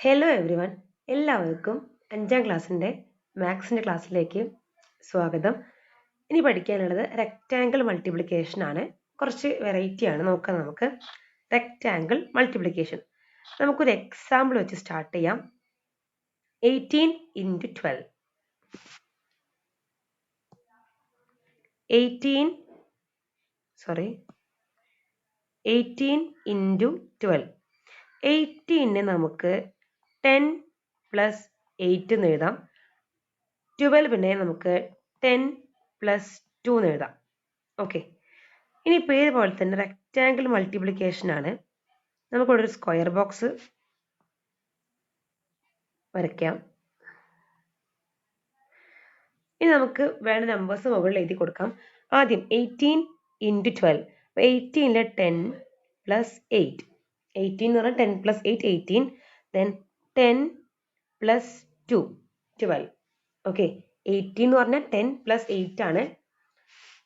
Hello every one എല്ലാവർക്കും അഞ്ചാം ക്ലാസ്സിന്റെ മാത്സിന്റെ ക്ലാസ്സിലേക്ക് സ്വാഗതം. ഇനി പഠിക്കാനുള്ളത് റെക്റ്റാങ്കിൾ മൾട്ടിപ്ലിക്കേഷൻ ആണ്. കുറച്ച് വെറൈറ്റി ആണ്. നോക്കാം നമുക്ക്. റെക്റ്റാങ്കിൾ മൾട്ടിപ്ലിക്കേഷൻ നമുക്കൊരു എക്സാമ്പിൾ വെച്ച് സ്റ്റാർട്ട് ചെയ്യാം. Eighteen into twelve eighteen sorry eighteen into twelve എയ്റ്റീനെ നമുക്ക് ടെൻ പ്ലസ് എയ്റ്റ് എന്ന് എഴുതാം. ട്വൽവിനെ നമുക്ക് ടെൻ പ്ലസ് ടു എന്ന് എഴുതാം. ഓക്കെ. ഇനി പേര് പോലെ തന്നെ റെക്റ്റാങ്കിൾ മൾട്ടിപ്ലിക്കേഷൻ ആണ്. നമുക്കിവിടെ ഒരു സ്ക്വയർ ബോക്സ് വരയ്ക്കാം. ഇനി നമുക്ക് വേണ്ട നമ്പേഴ്സ് മുകളിൽ എഴുതി കൊടുക്കാം. ആദ്യം എയ്റ്റീൻ ഇന്റു ട്വൽവ് അപ്പോൾ എയ്റ്റീനിലെ ടെൻ പ്ലസ് എയ്റ്റ്. എയ്റ്റീൻ എന്ന് പറഞ്ഞാൽ ten plus eight eighteen then ten plus two twelve okay eighteen എന്ന് പറഞ്ഞാൽ ടെൻ പ്ലസ് എയ്റ്റ് ആണ്.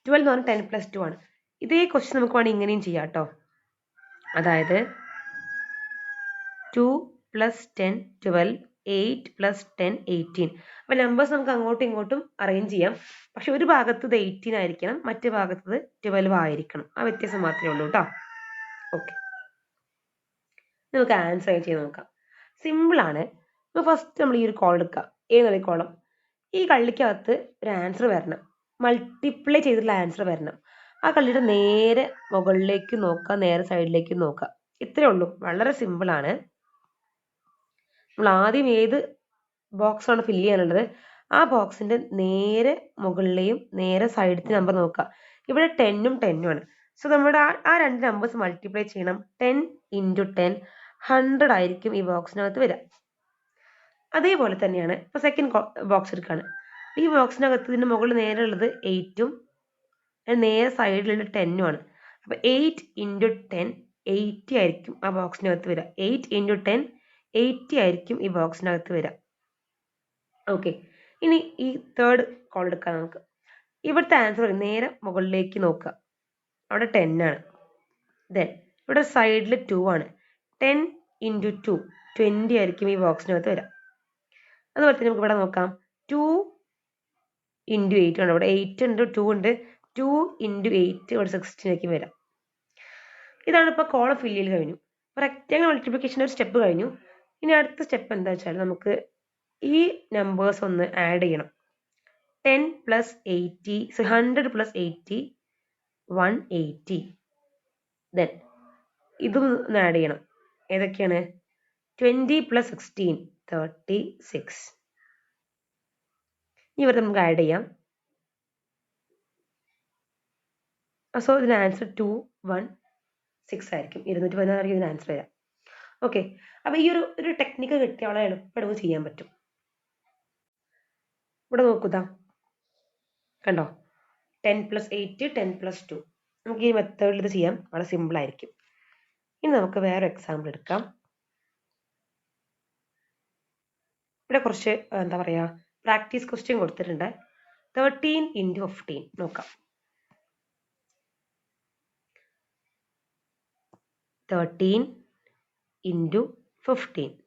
ട്വൽവ് എന്ന് പറഞ്ഞാൽ ടെൻ പ്ലസ് ടു ആണ്. ഇതേ ക്വസ്റ്റ്യൻ നമുക്ക് വേണമെങ്കിൽ ഇങ്ങനെയും ചെയ്യാം കേട്ടോ അതായത് two plus ten twelve eight plus ten eighteen അപ്പോൾ നമ്പേഴ്സ് നമുക്ക് അങ്ങോട്ടും ഇങ്ങോട്ടും അറേഞ്ച് ചെയ്യാം. പക്ഷെ ഒരു ഭാഗത്ത് ഇത് എയ്റ്റീൻ ആയിരിക്കണം മറ്റു ഭാഗത്ത് ഇത് ട്വൽവ് ആയിരിക്കണം. ആ വ്യത്യാസം മാത്രമേ ഉള്ളൂ കേട്ടോ ഓക്കെ നമുക്ക് ആൻസർ ചെയ്ത് നോക്കാം. സിമ്പിളാണ് അപ്പോൾ ഫസ്റ്റ് നമ്മൾ ഈ ഒരു കോളം എടുക്കുക ഏത് കോളം ഈ കള്ളിക്കകത്ത് ഒരു ആൻസർ വരണം. മൾട്ടിപ്ലൈ ചെയ്തിട്ടുള്ള ആൻസർ വരണം. ആ കള്ളിയുടെ നേരെ മുകളിലേക്ക് നോക്കുക നേരെ സൈഡിലേക്ക് നോക്കുക. ഇത്രയേ ഉള്ളൂ. വളരെ സിമ്പിൾ ആണ്. നമ്മൾ ആദ്യം ഏത് ബോക്സാണ് ഫില്ല് ചെയ്യാനുള്ളത്? ആ ബോക്സിന്റെ നേരെ മുകളിലെയും നേരെ സൈഡിലത്തെ നമ്പർ നോക്കുക. ഇവിടെ ടെന്നും ടെന്നും ആണ്. സോ നമ്മുടെ ആ രണ്ട് നമ്പേഴ്സ് മൾട്ടിപ്ലൈ ചെയ്യണം. ടെൻ ഇന്റു ടെൻ ഹൺഡ്രഡ് ആയിരിക്കും ഈ ബോക്സിനകത്ത് വരിക അതേപോലെ തന്നെയാണ് ഇപ്പോൾ സെക്കൻഡ് ബോക്സ് എടുക്കുകയാണ് ഈ ബോക്സിനകത്ത് ഇതിന്റെ മുകളിൽ നേരെ ഉള്ളത് എയ്റ്റും നേരെ സൈഡിലുള്ള ടെന്നും ആണ്. അപ്പോൾ എയ്റ്റ് ഇന്റു ടെൻ എയ്റ്റി ആയിരിക്കും ആ ബോക്സിനകത്ത് വരിക എയ്റ്റ് ഇന്റു ടെൻ എയ്റ്റി ആയിരിക്കും ഈ ബോക്സിനകത്ത് വരിക ഓക്കെ ഇനി ഈ തേർഡ് കോൾ എടുക്കാം നമുക്ക്. ഇവിടുത്തെ ആൻസർ നേരെ മുകളിലേക്ക് നോക്കുക. അവിടെ ടെൻ ആണ്. ദെൻ ഇവിടെ സൈഡിൽ ടു ആണ്. ടെൻ ഇന്റു ടു ട്വന്റി ആയിരിക്കും ഈ ബോക്സിനകത്ത് വരാം. അതുപോലെ തന്നെ നമുക്ക് ഇവിടെ നോക്കാം. ടു ഇന്റു എയ്റ്റ് ഉണ്ട് ഇവിടെ എയ്റ്റ് ഉണ്ട് ടു ഉണ്ട്. ടു ഇന്റു എയ്റ്റ് ഇവിടെ സിക്സ്റ്റീൻ ആയിരിക്കും വരാം. ഇതാണ് ഇപ്പോൾ കോളം ഫില്ല് ചെയ്ത് കഴിഞ്ഞു. റെക്റ്റാങ്കിൾ മൾട്ടിപ്ലിക്കേഷന്റെ ഒരു സ്റ്റെപ്പ് കഴിഞ്ഞു. ഇനി അടുത്ത സ്റ്റെപ്പ് എന്താ വെച്ചാൽ നമുക്ക് ഈ നമ്പേഴ്സ് ഒന്ന് ആഡ് ചെയ്യണം. Ten plus eighty so hundred plus eighty one eighty then ഇതും ഒന്ന് ആഡ് ചെയ്യണം. ഏതൊക്കെയാണ്? Twenty plus sixteen thirty six ഇവിടെ നമുക്ക് ആഡ് ചെയ്യാം. സോ ഇതിന് ആൻസർ ടു വൺ സിക്സ് ആയിരിക്കും. ഇരുന്നൂറ്റി പതിനാറായിരിക്കും ഇതിന് ആൻസർ വരാം. ഓക്കെ അപ്പോൾ ഈ ഒരു ഒരു ടെക്നിക്ക് കിട്ടിയ വളരെ എളുപ്പം ചെയ്യാൻ പറ്റും. ഇവിടെ നോക്കുക കണ്ടോ? Ten plus eight ten plus two നമുക്ക് ഈ മെത്തേഡിൽ ഇത് ചെയ്യാം. വളരെ സിമ്പിൾ ആയിരിക്കും. ഇനി നമുക്ക് വേറെ എക്സാമ്പിൾ എടുക്കാം. ഇവിടെ കുറച്ച് എന്താ പറയുക പ്രാക്ടീസ് ക്വസ്റ്റ്യൻ കൊടുത്തിട്ടുണ്ട്. തേർട്ടീൻ ഇന്റു ഫിഫ്റ്റീൻ നോക്കാം. തേർട്ടീൻ ഇന്റു ഫിഫ്റ്റീൻ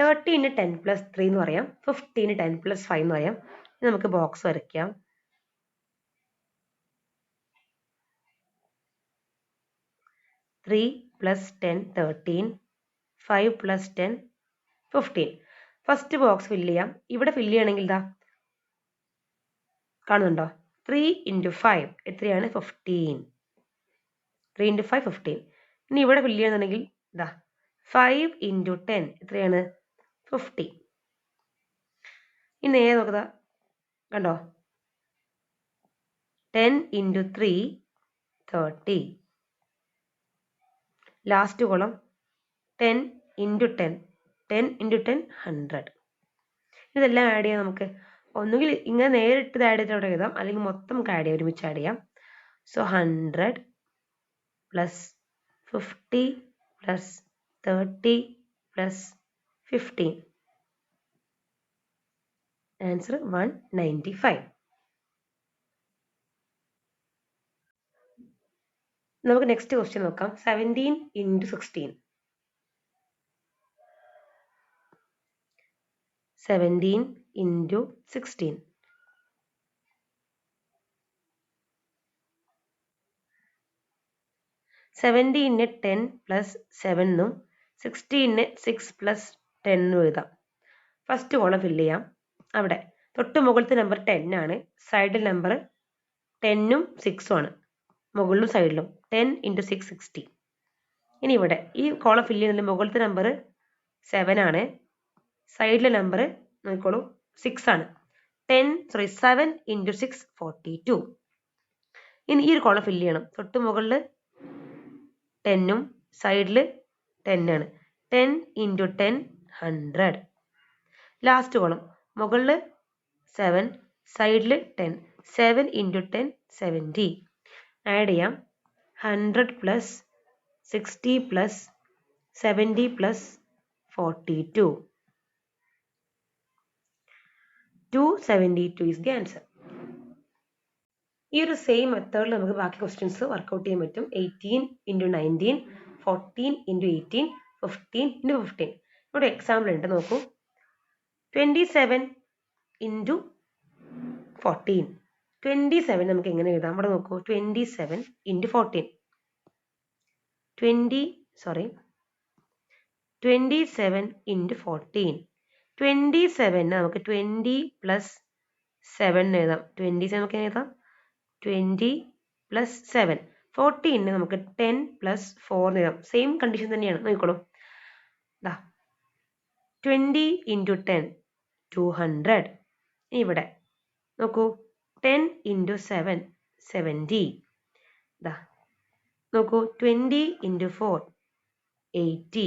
തേർട്ടീന് ടെൻ പ്ലസ് ത്രീ എന്ന് പറയാം. ഫിഫ്റ്റീന് ടെൻ പ്ലസ് ഫൈവ് എന്ന് പറയാം. നമുക്ക് ബോക്സ് വരയ്ക്കാം. Three plus ten thirteen five plus ten fifteen first box fill ചെയ്യാം. ഇവിടെ ഫില്ല് ചെയ്യണമെങ്കിൽ ഇതാ കാണുന്നുണ്ടോ? ത്രീ ഇന്റു ഫൈവ് എത്രയാണ്? Fifteen three into five fifteen ഇനി ഇവിടെ ഫില്ല് ചെയ്യണമെന്നുണ്ടെങ്കിൽ ഇതാ ഫൈവ് ഇന്റു ടെൻ എത്രയാണ്? ഫിഫ്റ്റി ഇനി ഏത് നോക്കുക കണ്ടോ? Ten into three thirty last column ten into ten ten into ten hundred ഇതെല്ലാം ആഡ് ചെയ്യാം നമുക്ക്. ഒന്നുകിൽ ഇങ്ങനെ നേരിട്ട് ഇത് ആഡ് ചെയ്തിട്ട് എഴുതാം. അല്ലെങ്കിൽ മൊത്തം നമുക്ക് ആഡ് ചെയ്യാം. ഒരുമിച്ച് ആഡ് ചെയ്യാം. So hundred plus fifty plus thirty plus fifteen answer one ninety five നമുക്ക് നെക്സ്റ്റ് ക്വസ്റ്റ്യൻ നോക്കാം. Seventeen into sixteen seventeen into sixteen seventeen ten plus seven എന്നും സിക്സ്റ്റീന് സിക്സ് പ്ലസ് ടെൻ എന്നും എഴുതാം. ഫസ്റ്റ് കോളം ഫില്ല് ചെയ്യാം. അവിടെ തൊട്ട് മുകളിലത്തെ നമ്പർ ടെൻ ആണ് സൈഡിൽ നമ്പർ ടെന്നും സിക്സും ആണ്. മുകളിലും സൈഡിലും ടെൻ ഇന്റു സിക്സ് സിക്സ്റ്റി ഇനി ഇവിടെ ഈ കോളം ഫില്ല് ചെയ്യുന്നതിൽ മുകളിലത്തെ നമ്പർ സെവൻ ആണ്. സൈഡിലെ നമ്പർ നോക്കിക്കോളൂ സിക്സ് ആണ്. Ten sorry seven into six forty two ഇനി ഈ ഒരു കോളം ഫില്ല് ചെയ്യണം. തൊട്ട് മുകളിൽ ടെന്നും സൈഡിൽ ടെൻ ആണ്. Ten into ten hundred last column മുകളിൽ സെവൻ സൈഡിൽ ten seven into ten seventy add ചെയ്യാം. Hundred plus sixty plus seventy plus forty two two seventy two is the answer ഈ ഒരു സെയിം മെത്തേഡിൽ നമുക്ക് ബാക്കി ക്വസ്റ്റ്യൻസ് വർക്കൗട്ട് ചെയ്യാൻ പറ്റും. Eighteen into nineteen fourteen into eighteen fifteen into fifteen ഇവിടെ example ഉണ്ട് നോക്കൂ. Twenty seven into fourteen twenty seven നമുക്ക് എങ്ങനെ എഴുതാം? അവിടെ നോക്കൂ. Twenty seven into fourteen twenty sorry twenty seven into fourteen twenty seven നമുക്ക് ട്വന്റി പ്ലസ് സെവൻ എഴുതാം. ട്വന്റി സെവൻ നമുക്ക് എഴുതാം? ട്വന്റി പ്ലസ് സെവൻ ഫോർട്ടീന് നമുക്ക് ടെൻ പ്ലസ് ഫോർ എഴുതാം. സെയിം കണ്ടീഷൻ തന്നെയാണ്. നോക്കിക്കോളൂ. ദാ. Twenty into ten two hundred ഇവിടെ. നോക്കൂ. ടെൻ ഇന്റു സെവൻ സെവന്റി ദാ നോക്കൂ ട്വന്റി ഇന്റു ഫോർ എയ്റ്റി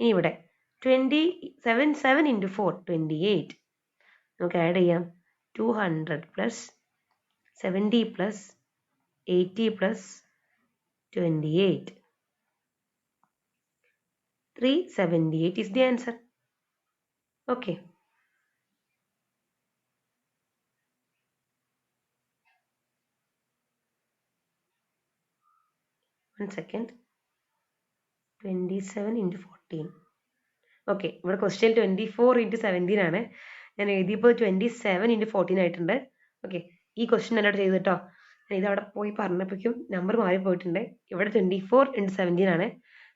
ഇനി ഇവിടെ twenty seven seven into four twenty eight നമുക്ക് ആഡ് ചെയ്യാം. Two hundred plus seventy plus eighty plus twenty eight three seventy eight is the answer okay one second twenty seven into fourteen okay ഇവിടെ question twenty four into seventeen ആണ്. ഞാൻ എഴുതിയപ്പോൾ twenty seven into fourteen ആയിട്ടുണ്ട്. Okay ഈ question എന്നോട് ചെയ്തു കേട്ടോ ഞാൻ ഇത് അവിടെ പോയി പറഞ്ഞപ്പോഴേക്കും നമ്പർ മാറി പോയിട്ടുണ്ട്. ഇവിടെ ട്വന്റി ഫോർ ഇന്റു സെവന്റീൻ ആണ്.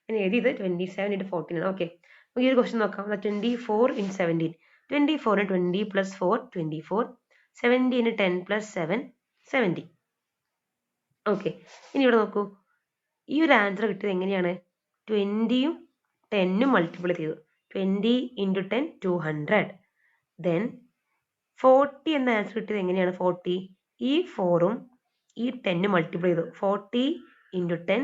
ഞാൻ എഴുതിയത് ട്വന്റി സെവൻ ഇന്റു ഫോർട്ടീൻ ആണ്. ഓക്കെ നമുക്ക് ഈ ഒരു ക്വസ്റ്റ്യൻ നോക്കാം. Twenty four into seventeen twenty ഫോറിന് twenty plus four twenty four seventeen ten plus seven seventy okay ഇനി ഇവിടെ നോക്കൂ. ഈ ഒരു ആൻസർ കിട്ടിയത് എങ്ങനെയാണ്? ട്വന്റിയും ടെന്നും മൾട്ടിപ്പിൾ ചെയ്തു. Twenty into ten two hundred then forty എന്ന ആൻസർ കിട്ടിയത് എങ്ങനെയാണ്? ഫോർട്ടി ഈ ഫോറും ഈ ടെന്നും മൾട്ടിപ്ലൈ ചെയ്തു. Forty into ten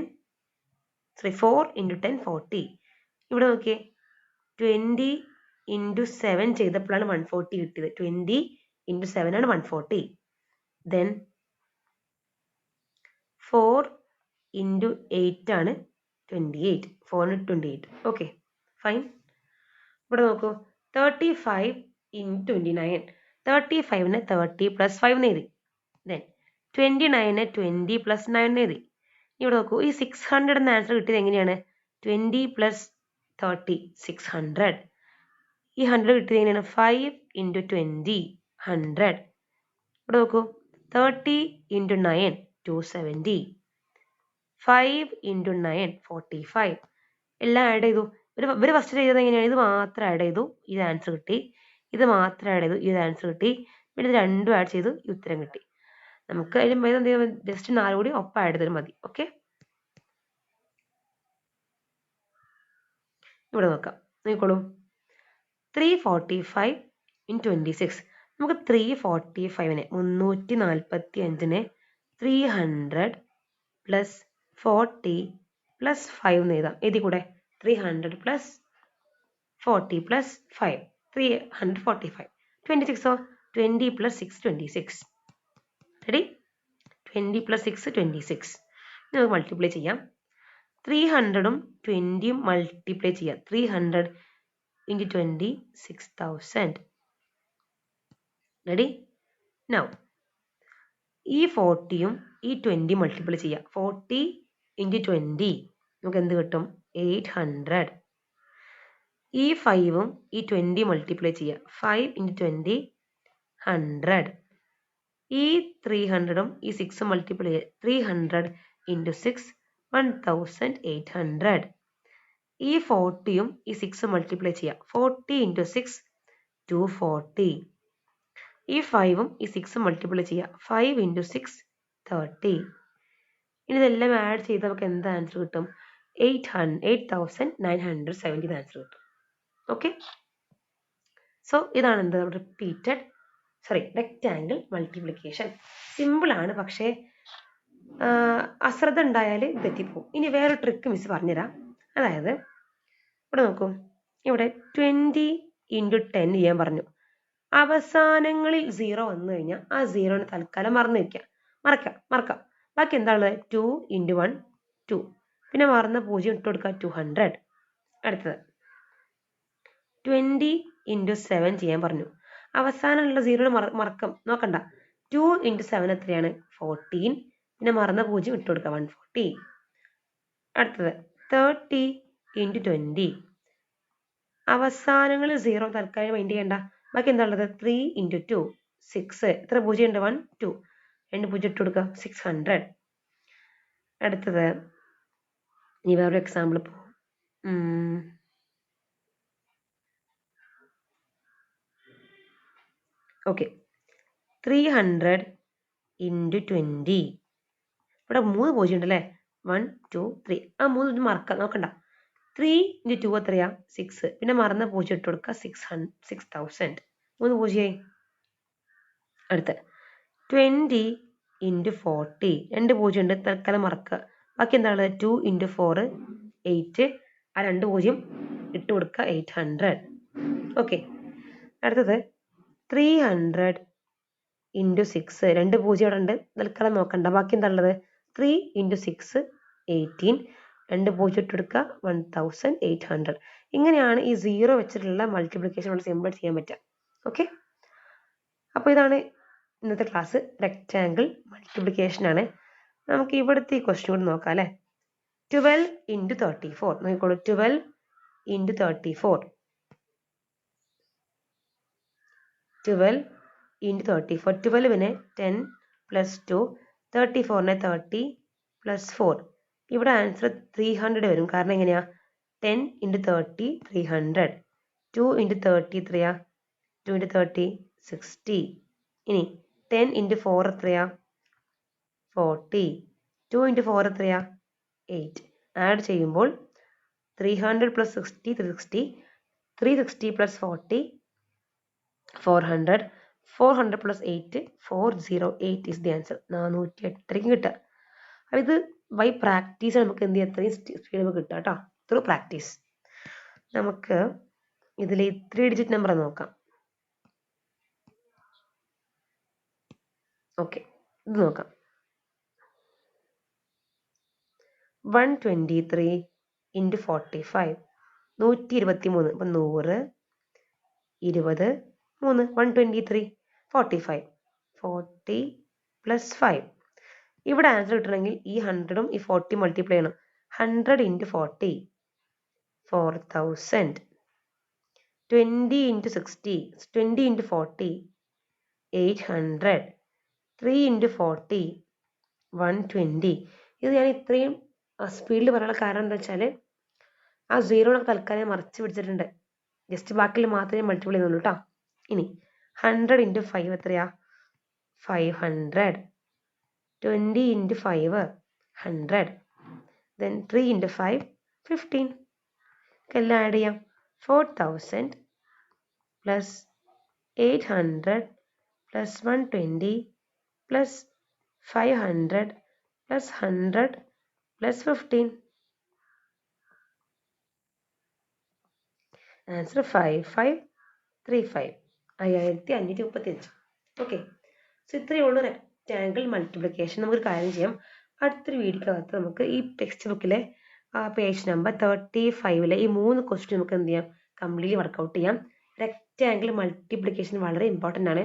sorry four into ten forty ഇവിടെ നോക്കിയേ. ട്വന്റി ഇന്റു സെവൻ ചെയ്തപ്പോഴാണ് വൺ ഫോർട്ടി കിട്ടിയത്. ട്വന്റി ഇന്റു സെവൻ ആണ് one forty then four into eight ആണ് twenty eight four hundred twenty eight okay fine ഇവിടെ നോക്കൂ. Thirty five in twenty nine thirty ഫൈവിന് thirty plus five എഴുതി then twenty നയന് twenty plus nine എഴുതി ഇവിടെ നോക്കൂ. ഈ സിക്സ് ഹൺഡ്രഡ് എന്ന ആൻസർ കിട്ടിയത് എങ്ങനെയാണ്? Twenty plus thirty six hundred ഈ ഹൺഡ്രഡ് കിട്ടിയത് എങ്ങനെയാണ്? ഫൈവ് ഇന്റു ട്വന്റി ഹൺഡ്രഡ് ഇവിടെ നോക്കൂ. Thirty into nine two seventy five into nine forty five എല്ലാം ആഡ് ചെയ്തു. ഇവർ ഇവർ ഫസ്റ്റ് ചെയ്തത് എങ്ങനെയാണ്? ഇത് മാത്രം ആഡ് ചെയ്തു. ഇത് ആൻസർ കിട്ടി. ഇത് മാത്രം ആഡ് ചെയ്തു. ഇത് ആൻസർ കിട്ടി. പിന്നെ ഇത് രണ്ടും ആഡ് ചെയ്തു. ഈ ഉത്തരം കിട്ടി. നമുക്ക് അതിലും എന്ത് ജസ്റ്റ് നാല് കൂടി ഒപ്പം ആഡ് ചെയ്താൽ മതി. ഓക്കെ ഇവിടെ നോക്കാം. നോക്കോളൂ three forty five in twenty six നമുക്ക് ത്രീ ഫോർട്ടി ഫൈവിനെ മുന്നൂറ്റി നാൽപ്പത്തി അഞ്ചിനെ three hundred plus forty plus five എന്ന് എഴുതാം. എഴുതി കൂടെ? Three hundred plus forty plus five three hundred forty five twenty സിക്സോ twenty plus six twenty six ready twenty plus six twenty six നമുക്ക് multiply ചെയ്യാം. Three ഹൺഡ്രഡും ട്വന്റിയും മൾട്ടിപ്ലൈ ചെയ്യാം. Three hundred into twenty six thousand ready now ഈ ഫോർട്ടിയും ഈ twenty multiply ചെയ്യാം. Forty into twenty നമുക്ക് എന്ത് കിട്ടും? എയ്റ്റ് ഹൺഡ്രഡ് ഈ ഫൈവും ഈ ട്വന്റി മൾട്ടിപ്ലൈ ചെയ്യുക. ഫൈവ് ഇന്റു ട്വന്റി ഹൺഡ്രഡ് ഈ ത്രീ ഹൺഡ്രഡും ഈ സിക്സും മൾട്ടിപ്ലൈ ചെയ്യുക. Three hundred into six one thousand eight hundred ഈ ഫോർട്ടിയും ഈ സിക്സ് മൾട്ടിപ്ലൈ ചെയ്യുക. Forty into six two forty ഈ ഫൈവും ഈ സിക്സും മൾട്ടിപ്ലൈ ചെയ്യുക. ഫൈവ് ഇന്റു സിക്സ് തേർട്ടി ഇനി ഇതെല്ലാം ആഡ് ചെയ്ത് നമുക്ക് എന്ത് ആൻസർ കിട്ടും? Eight hundred eight thousand nine hundred seventy answer കിട്ടും. ഓക്കെ സോ ഇതാണ് എന്ത് repeated sorry rectangle multiplication simple ആണ് പക്ഷേ അശ്രദ്ധ ഉണ്ടായാൽ തെറ്റിപ്പോവും. ഇനി വേറെ ട്രിക്ക് മിസ് പറഞ്ഞുതരാം. അതായത് ഇവിടെ നോക്കൂ. ഇവിടെ ട്വന്റി ഇന്റു ടെൻ ചെയ്യാൻ പറഞ്ഞു. അവസാനങ്ങളിൽ സീറോ വന്നു കഴിഞ്ഞാൽ ആ സീറോനെ തൽക്കാലം മറന്നു വയ്ക്കാം മറക്കാം മറക്കാം. ബാക്കി എന്താണ്? ടു ഇന്റു വൺ ടു പിന്നെ മറന്ന പൂജ്യം ഇട്ട് കൊടുക്കുക ടു ഹൺഡ്രഡ് അടുത്തത്. ട്വന്റി ഇന്റു സെവൻ ചെയ്യാൻ പറഞ്ഞു. അവസാനമുള്ള സീറോയുടെ മറ മറക്കം. നോക്കണ്ട. ടു ഇന്റു സെവൻ എത്രയാണ്? ഫോർട്ടീൻ പിന്നെ മറന്ന പൂജ്യം ഇട്ട് കൊടുക്കുക. വൺ ഫോർട്ടി അടുത്തത്. തേർട്ടി ഇന്റു ട്വന്റി അവസാനങ്ങളിൽ സീറോ തൽക്കാലം മൈൻഡ് ചെയ്യണ്ട. ബാക്കി എന്താ ഉള്ളത്? ത്രീ ഇന്റു ടു സിക്സ് എത്ര പൂജ്യം ഉണ്ട്? വൺ ടു രണ്ട് പൂജ്യം ഇട്ട് കൊടുക്കുക സിക്സ് ഹൺഡ്രഡ് അടുത്തത്. ഇനി വേറൊരു എക്സാമ്പിൾ ഇപ്പോൾ okay three hundred into twenty ഇവിടെ മൂന്ന് പൂജ്യം ഉണ്ടല്ലേ വൺ ടു ത്രീ ആ മൂന്ന് മറക്കാം. നോക്കണ്ട. ത്രീ ഇന്റു ടു എത്രയാ? സിക്സ് പിന്നെ മറന്ന പൂജ്യം ഇട്ട് കൊടുക്കുക സിക്സ് ഹൺ സിക്സ് തൗസൻഡ് മൂന്ന് പൂജ്യമായി അടുത്ത്. ട്വന്റി ഇന്റു ഫോർട്ടി രണ്ട് പൂജ്യം ഉണ്ട്. തൽക്കാലം മറക്കുക. ബാക്കി എന്താണ്? ടു ഇന്റു ഫോർ എയ്റ്റ് ആ രണ്ട് പൂജ്യം ഇട്ട് കൊടുക്കുക. എയ്റ്റ് ഹൺഡ്രഡ് ഓക്കെ അടുത്തത് ത്രീ ഹൺഡ്രഡ് ഇന്റു സിക്സ് രണ്ട് പൂജ്യം അവിടെ ഉണ്ട്. തൽക്കാലം നോക്കണ്ട. ബാക്കി എന്താ ഉള്ളത്? ത്രീ ഇന്റു സിക്സ് എയ്റ്റീൻ രണ്ട് പൂജ്യം ഇട്ട് കൊടുക്കുക. വൺ തൗസൻഡ് എയ്റ്റ് ഹൺഡ്രഡ് ഇങ്ങനെയാണ് ഈ സീറോ വെച്ചിട്ടുള്ള മൾട്ടിപ്ലിക്കേഷൻ നമ്മൾ സിമ്പിൾ ചെയ്യാൻ പറ്റുക. ഓക്കെ അപ്പോൾ ഇതാണ് ഇന്നത്തെ ക്ലാസ് റെക്റ്റാങ്കിൾ മൾട്ടിപ്ലിക്കേഷൻ ആണ്. നമുക്ക് ഇവിടുത്തെ ഈ ക്വസ്റ്റ്യൻ കൂടി നോക്കാം അല്ലേ? ട്വൽവ് ഇന്റു തേർട്ടി ഫോർ നോക്കിക്കോളൂ. Twelve into thirty four twelve into thirty four ട്വൽവിന് ten plus two thirty ഫോറിന് തേർട്ടി പ്ലസ് ഫോർ ഇവിടെ ആൻസർ ത്രീ ഹൺഡ്രഡ് വരും. കാരണം എങ്ങനെയാ? Ten into thirty three hundred two into thirty എത്രയാ? ടു ഇന്റു തേർട്ടി സിക്സ്റ്റി ഇനി ten into four എത്രയാ? Forty two into four എത്രയാ? Eight add ചെയ്യുമ്പോൾ three hundred plus sixty three sixty three sixty plus forty four hundred four hundred plus eight four zero eight is the answer നാനൂറ്റി എട്ടരയ്ക്ക് കിട്ടുക. അപ്പോൾ ഇത് by practice നമുക്ക് എന്ത് ചെയ്യാം? അത്രയും സ്പീഡ് നമുക്ക് കിട്ടുക കേട്ടോ. ത്രൂ പ്രാക്ടീസ് നമുക്ക് ഇതിൽ ത്രീ ഡിജിറ്റ് നമ്പർ നോക്കാം. ഓക്കെ ഇത് നോക്കാം. One twenty three into forty five നൂറ്റി ഇരുപത്തി മൂന്ന് അപ്പം നൂറ് ഇരുപത് മൂന്ന്. One twenty three forty five forty plus five ഇവിടെ ആൻസർ കിട്ടണമെങ്കിൽ ഈ ഹൺഡ്രഡും ഈ ഫോർട്ടി മൾട്ടിപ്ലൈ ചെയ്യണം. Hundred into forty four thousand twenty into sixty twenty into forty eight hundred three into forty one twenty ഇത് ഞാൻ ഇത്രയും സ്പീഡിൽ പറയാനുള്ള കാരണം എന്താ വെച്ചാൽ ആ സീറോണൊക്കെ തൽക്കാലം മറച്ച് പിടിച്ചിട്ടുണ്ട്. ജസ്റ്റ് ബാക്കിൽ മാത്രമേ മൾട്ടിപ്പിൾ ചെയ്യുന്നുള്ളൂ കേട്ടോ ഇനി ഹൺഡ്രഡ് ഇന്റു ഫൈവ് എത്രയാ? Five hundred twenty into five hundred then three into five fifteen എല്ലാം ആഡ് ചെയ്യാം. Four thousand plus eight hundred plus one twenty plus five hundred plus hundred plus fifteen answer five five three five അയ്യായിരത്തി അഞ്ഞൂറ്റി മുപ്പത്തി അഞ്ച് okay so ഇത്രയേ ഉള്ളൂ rectangle multiplication നമുക്കൊരു കാര്യം ചെയ്യാം. അടുത്തൊരു വീഡിയോക്കകത്ത് നമുക്ക് ഈ ടെക്സ്റ്റ് ബുക്കിലെ പേജ് നമ്പർ തേർട്ടി ഫൈവിലെ ഈ മൂന്ന് ക്വസ്റ്റ്യൻ നമുക്ക് എന്ത് ചെയ്യാം? കംപ്ലീറ്റ്ലി വർക്കൗട്ട് ചെയ്യാം. റെക്റ്റാങ്കിൾ മൾട്ടിപ്ലിക്കേഷൻ വളരെ ഇമ്പോർട്ടന്റ് ആണ്.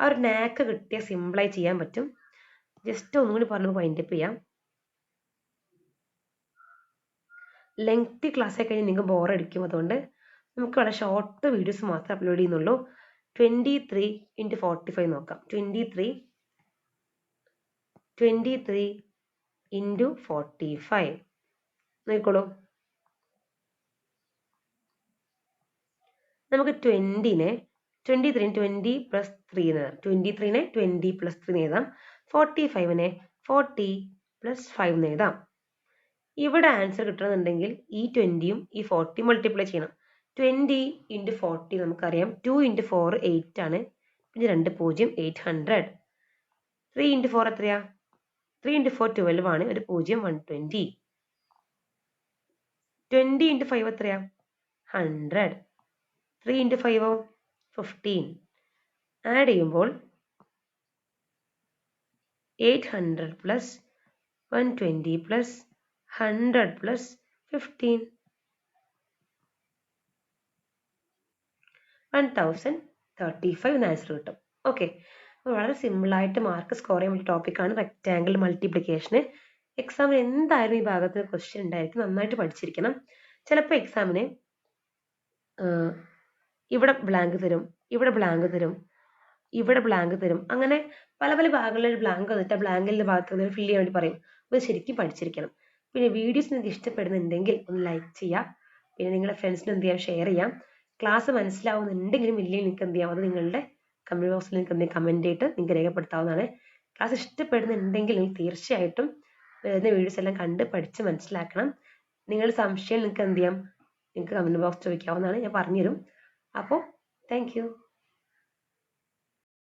ആ ഒരു നാക്ക് കിട്ടിയ സിമ്പിളായി ചെയ്യാൻ പറ്റും. ജസ്റ്റ് ഒന്നും കൂടി പറഞ്ഞു വൈൻഡപ്പ് ചെയ്യാം. ലെങ്തി ക്ലാസ് ആയി കഴിഞ്ഞാൽ നിങ്ങൾക്ക് ബോറടിക്കും അതുകൊണ്ട് നമുക്ക് വളരെ ഷോർട്ട് വീഡിയോസ് മാത്രം അപ്ലോഡ് ചെയ്യുന്നുള്ളൂ. Twenty three into forty five നോക്കാം. Twenty three twenty three into forty five നോക്കിക്കോളൂ. നമുക്ക് ട്വന്റിനെ twenty three twenty plus three എന്ന് ട്വന്റി ത്രീനെ ട്വന്റി പ്ലസ് ത്രീ എഴുതാം. ഫോർട്ടി ഫൈവിനെ ഫോർട്ടി പ്ലസ് ഫൈവ് എന്ന് എഴുതാം. ഇവിടെ ആൻസർ കിട്ടണമെന്നുണ്ടെങ്കിൽ ഈ ട്വന്റിയും ഈ ഫോർട്ടി മൾട്ടിപ്ലൈ ചെയ്യണം. ട്വന്റി ഇന്റു ഫോർട്ടി നമുക്കറിയാം. ടു ഇന്റു ഫോർ എയ്റ്റ് ആണ്. പിന്നെ രണ്ട് പൂജ്യം eight hundred three into four എത്രയാ? ത്രീ ഇന്റു ഫോർ ട്വൽവ് ആണ്. ഒരു പൂജ്യം one twenty twenty into five എത്രയാ? ഹൺഡ്രഡ് ത്രീ ഇന്റു ഫൈവോ ഫിഫ്റ്റീൻ ആഡ് ചെയ്യുമ്പോൾ eight hundred plus one twenty plus hundred plus fifteen one thousand thirty five എന്ന് answer കിട്ടും. Okay അപ്പോൾ വളരെ സിമ്പിളായിട്ട് മാർക്ക് സ്കോർ ചെയ്യാൻ വേണ്ടി ടോപ്പിക്കാണ് റെക്റ്റാങ്കിൾ മൾട്ടിപ്ലിക്കേഷന് എക്സാമിന് എന്തായാലും ഈ ഭാഗത്ത് ക്വസ്റ്റ്യൻ ഉണ്ടായിരിക്കും. നന്നായിട്ട് പഠിച്ചിരിക്കണം. ചിലപ്പോൾ എക്സാമിന് ഇവിടെ ബ്ലാങ്ക് തരും ഇവിടെ ബ്ലാങ്ക് തരും ഇവിടെ ബ്ലാങ്ക് തരും. അങ്ങനെ പല പല ഭാഗങ്ങളിൽ ബ്ലാങ്ക് തന്നിട്ട് ബ്ലാങ്കിന്റെ ഭാഗത്ത് ഫില്ല് ചെയ്യാൻ വേണ്ടി പറയും. അപ്പോൾ ശരിക്കും പഠിച്ചിരിക്കണം. പിന്നെ വീഡിയോസ് നിങ്ങൾക്ക് ഇഷ്ടപ്പെടുന്നുണ്ടെങ്കിൽ ഒന്ന് ലൈക്ക് ചെയ്യാം പിന്നെ നിങ്ങളുടെ ഫ്രണ്ട്സിന് എന്ത് ചെയ്യാം? ഷെയർ ചെയ്യാം. ക്ലാസ് മനസ്സിലാവുന്നുണ്ടെങ്കിലും ഇല്ലെങ്കിൽ നിങ്ങൾക്ക് എന്ത് ചെയ്യാം? അത് നിങ്ങളുടെ കമന്റ് ബോക്സിൽ നിങ്ങൾക്ക് എന്തെങ്കിലും കമന്റ് ചെയ്തിട്ട് നിങ്ങൾക്ക് രേഖപ്പെടുത്താവുന്നതാണ്. ക്ലാസ് ഇഷ്ടപ്പെടുന്നുണ്ടെങ്കിൽ നിങ്ങൾ തീർച്ചയായിട്ടും വരുന്ന വീഡിയോസ് എല്ലാം കണ്ട് പഠിച്ച് മനസ്സിലാക്കണം. നിങ്ങളുടെ സംശയം നിങ്ങൾക്ക് എന്ത് ചെയ്യാം? നിങ്ങൾക്ക് കമന്റ് ബോക്സ് ചോദിക്കാവുന്നതാണ്. ഞാൻ പറഞ്ഞുതരും. അപ്പോൾ താങ്ക്